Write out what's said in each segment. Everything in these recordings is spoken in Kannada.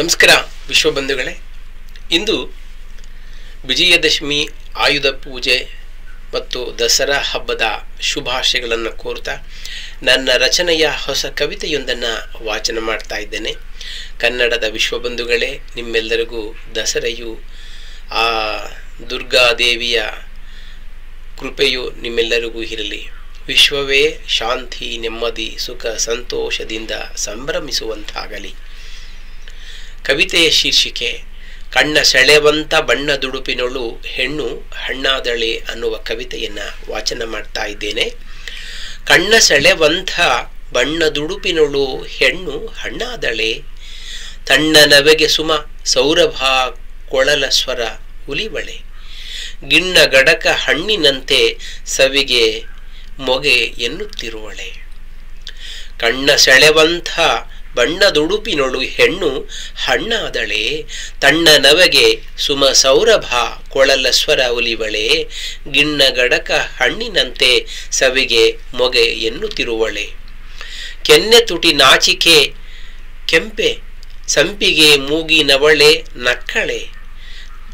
ನಮಸ್ಕಾರ ವಿಶ್ವಬಂಧುಗಳೇ. ಇಂದು ವಿಜಯದಶಮಿ ಆಯುಧ ಪೂಜೆ ಮತ್ತು ದಸರಾ ಹಬ್ಬದ ಶುಭಾಶಯಗಳನ್ನು ಕೋರ್ತಾ ನನ್ನ ರಚನೆಯ ಹೊಸ ಕವಿತೆಯೊಂದನ್ನು ವಾಚನ ಮಾಡ್ತಾ ಇದ್ದೇನೆ. ಕನ್ನಡದ ವಿಶ್ವಬಂಧುಗಳೇ, ನಿಮ್ಮೆಲ್ಲರಿಗೂ ದಸರೆಯು, ಆ ದುರ್ಗಾದೇವಿಯ ಕೃಪೆಯು ನಿಮ್ಮೆಲ್ಲರಿಗೂ ಇರಲಿ. ವಿಶ್ವವೇ ಶಾಂತಿ, ನೆಮ್ಮದಿ, ಸುಖ, ಸಂತೋಷದಿಂದ ಸಂಭ್ರಮಿಸುವಂತಾಗಲಿ. ಕವಿತೆಯ ಶೀರ್ಷಿಕೆ, ಕಣ್ಣ ಸೆಳೆವಂತ ಬಣ್ಣದುಡುಪಿನೊಳು ಹೆಣ್ಣು ಹಣ್ಣಾದಳೆ ಅನ್ನುವ ಕವಿತೆಯನ್ನು ವಾಚನ ಮಾಡ್ತಾ ಇದ್ದೇನೆ. ಕಣ್ಣ ಸೆಳೆವಂಥ ಬಣ್ಣದುಡುಪಿನೊಳು ಹೆಣ್ಣು ಹಣ್ಣಾದಳೆ. ತಣ್ಣ ನವೆಗೆ ಸುಮ ಸೌರಭ ಕೊಳಲ ಸ್ವರ ಹುಲಿಬಳೆ ಗಿಣ್ಣ ಗಡಕ ಹಣ್ಣಿನಂತೆ ಸವಿಗೆ ಮೊಗೆ ಎನ್ನುತ್ತಿರುವಳೆ. ಕಣ್ಣ ಸೆಳೆವಂಥ ಬಣ್ಣದುಡುಪಿನೊಳು ಹೆಣ್ಣು ಹಣ್ಣಾದಳೆ, ತಣ್ಣ ನವಗೆ ಸುಮ ಸೌರಭ, ಕೊಳಲ ಸ್ವರ ಉಲಿವಳೆ ಗಿಣ್ಣ ಗಡಕ ಹಣ್ಣಿನಂತೆ ಸವಿಗೆ ಮೊಗೆ ಎನ್ನುತ್ತಿರುವಳೆ. ಕೆನ್ನೆ ತುಟಿ ನಾಚಿಕೆ, ಕೆಂಪೆ ಸಂಪಿಗೆ ಮೂಗಿನವಳೆ ನಕ್ಕಳೆ.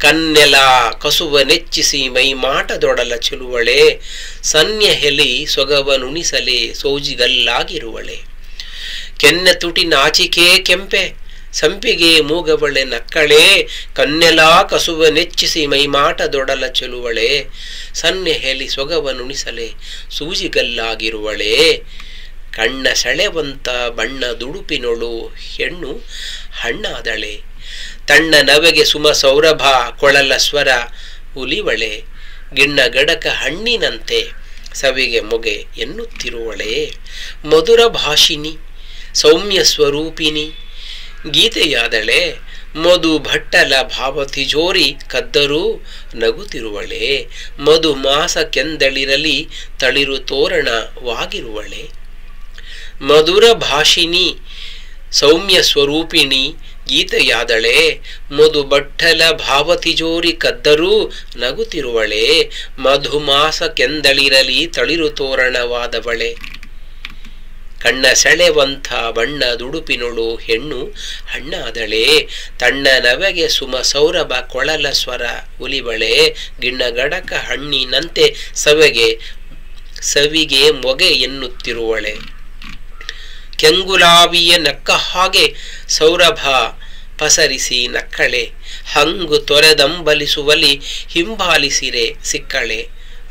ಕನ್ನೆಲ ಕಸುವ ನೆಚ್ಚಿಸಿ ಮೈಮಾಟದೊಡಲ ಚೆಲುವಳೆ ಸನ್ಯ ಹೆಲಿ ಸೊಗವನುಣಿಸಲೆ ಸೋಜಿಗಲ್ಲಾಗಿರುವಳೆ. ಕೆನ್ನೆ ತುಟಿ ನಾಚಿಕೆ ಕೆಂಪೆ. ಸಂಪಿಗೆ ಮೂಗವಳೆ ನಕ್ಕಳೆ, ಕನ್ನೆಲಾ ಕಸುವ ನೆಚ್ಚಿಸಿ ಮೈಮಾಟದೊಡಲ ಚೆಲುವಳೆ. ಸನ್ನೆ ಹೆಲಿ ಸೊಗವನುಣಿಸಲೆ ಸೂಜಿಗಲ್ಲಾಗಿರುವಳೆ. ಕಣ್ಣ ಸೆಳೆವಂತ ಬಣ್ಣ ದುಡುಪಿನೊಳು ಹೆಣ್ಣು ಹಣ್ಣಾದಳೆ. ತಣ್ಣ ನವೆಗೆ ಸುಮ ಸೌರಭ, ಕೊಳಲ ಸ್ವರ ಹುಲಿವಳೆ. ಗಿಣ್ಣ ಗಡಕ ಹಣ್ಣಿನಂತೆ, ಸವಿಗೆ ಮೊಗೆ ಎನ್ನುತ್ತಿರುವಳೆ. ಮಧುರ ಭಾಷಿನಿ ಸೌಮ್ಯ ಸ್ವರೂಪಿನಿ ಗೀತೆಯಾದಳೆ, ಮಧು ಭಟ್ಟಲ ಭಾವ ತಿಜೋರಿ ಕದ್ದರೂ ನಗುತ್ತಿರುವಳೆ. ಮಧು ಮಾಸ ಕೆಂದಳಿರಲಿ ತಳಿರು ತೋರಣವಾಗಿರುವಳೆ. ಮಧುರ ಭಾಷಿನಿ ಸೌಮ್ಯ ಸ್ವರೂಪಿಣಿ, ಗೀತೆಯಾದಳೆ, ಮಧು ಬಟ್ಟಲ ಭಾವತಿಜೋರಿ ಕದ್ದರೂ ನಗುತ್ತಿರುವಳೆ. ಮಧುಮಾಸ ಕೆಂದಳಿರಲಿ ತಳಿರು ತೋರಣವಾದವಳೆ. ಕಣ್ಣ ಸೆಳೆವಂಥ ಬಣ್ಣ ದುಡುಪಿನೊಳು ಹೆಣ್ಣು ಹಣ್ಣಾದಳೆ. ತಣ್ಣ ನವೆಗೆ ಸುಮ ಸೌರಭ ಕೊಳಲ ಸ್ವರ ಹುಲಿಬಳೆ. ಗಿಣ್ಣ ಗಡಕ ಹಣ್ಣಿನಂತೆ ಸವೆಗೆ, ಸವಿಗೆ ಮೊಗೆ ಎನ್ನುತ್ತಿರುವಳೆ. ಕೆಂಗುಲಾವಿಯ ನಕ್ಕ ಹಾಗೆ ಸೌರಭ ಪಸರಿಸಿ ನಕ್ಕಳೆ. ಹಂಗು ತೊರೆದಂಬಲಿಸುವಲಿ ಹಿಂಬಾಲಿಸಿರೆ ಸಿಕ್ಕಳೆ.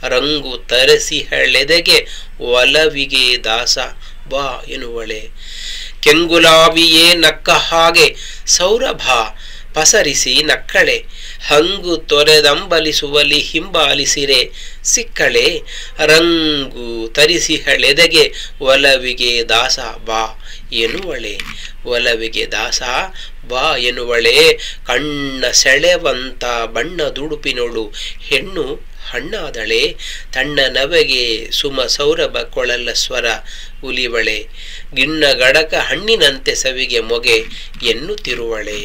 ರಂಗು ತರಸಿಹಳೆದೆಗೆ ಒಲವಿಗೆ ದಾಸ. ಬಾ ಎನ್ನುವಳೆ. ಕೆಂಗುಲಾವಿಯೇ ನಕ್ಕ ಹಾಗೆ ಸೌರಭ ಪಸರಿಸಿ ನಕ್ಕಳೆ. ಹಂಗು ತೊರೆದಂಬಲಿಸುವಲಿ ಹಿಂಬಾಲಿಸಿರೆ ಸಿಕ್ಕಳೆ. ರಂಗು ತರಿಸಿ ಹೆಳೆದೆಗೆ ಒಲವಿಗೆ ದಾಸ ಬಾ ಎನ್ನುವಳೆ. ಒಲವಿಗೆ ದಾಸ ಬಾ ಎನ್ನುವಳೆ. ಕಣ್ಣ ಸೆಳೆವಂತ ಬಣ್ಣ ದುಡುಪಿನೋಳು ಹೆಣ್ಣು ಹಣ್ಣಾದಳೆ, ತಣ್ಣ ನವೆಗೆ ಸುಮ ಸೌರಭ ಕೊಳಲ ಸ್ವರ ಉಲಿವಳೆ, ಗಿಣ್ಣ ಗಡಕ ಹಣ್ಣಿನಂತೆ ಸವಿಗೆ ಮೊಗೆ ಎನ್ನುತ್ತಿರುವಳೆ.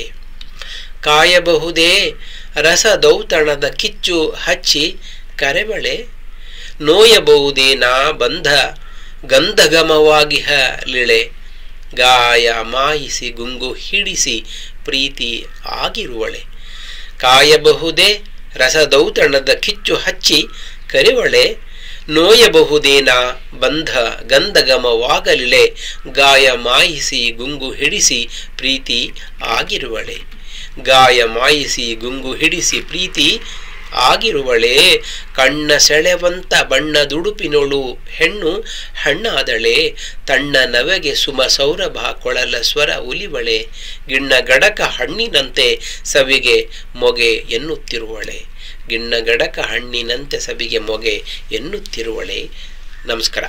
ಕಾಯಬಹುದೇ ರಸ ದೌತಣದ ಕಿಚ್ಚು ಹಚ್ಚಿ ಕರೆವಳೆ, ನೋಯಬಹುದೇ ನಾ ಬಂಧ ಗಂಧಗಮವಾಗಿಹ ಲಿಳೆ, ಗಾಯ ಮಾಯಿಸಿ ಗುಂಗು ಹಿಡಿಸಿ ಪ್ರೀತಿ ಆಗಿರುವಳೆ. ಕಾಯಬಹುದೇ ರಸದೌತಣದ ಕಿಚ್ಚು ಹಚ್ಚಿ ಕರಿವಳೆ, ನೋಯಬಹುದೇನ ಬಂಧ ಗಂಧಗಮವಾಗಲಿಳೆ ಗಾಯ ಮಾಯಿಸಿ ಗುಂಗು ಹಿಡಿಸಿ ಪ್ರೀತಿ ಆಗಿರುವಳೆ. ಗಾಯ ಮಾಯಿಸಿ ಗುಂಗು ಹಿಡಿಸಿ ಪ್ರೀತಿ ಆಗಿರುವಳೆ, ಕಣ್ಣ ಸೆಳೆವಂತ ಬಣ್ಣದುಡುಪಿನೊಳು ಹೆಣ್ಣು ಹಣ್ಣಾದಳೆ, ತಣ್ಣ ನವೆಗೆ ಸುಮ ಸೌರಭ ಕೊಳಲ ಸ್ವರ ಉಲಿವಳೆ, ಗಿಣ್ಣ ಗಡಕ ಹಣ್ಣಿನಂತೆ ಸವಿಗೆ ಮೊಗೆ ಎನ್ನುತ್ತಿರುವಳೆ. ಗಿಣ್ಣ ಗಡಕ ಹಣ್ಣಿನಂತೆ ಸಭಿಗೆ ಮೊಗೆ ಎನ್ನುತ್ತಿರುವಳೆ. ನಮಸ್ಕಾರ.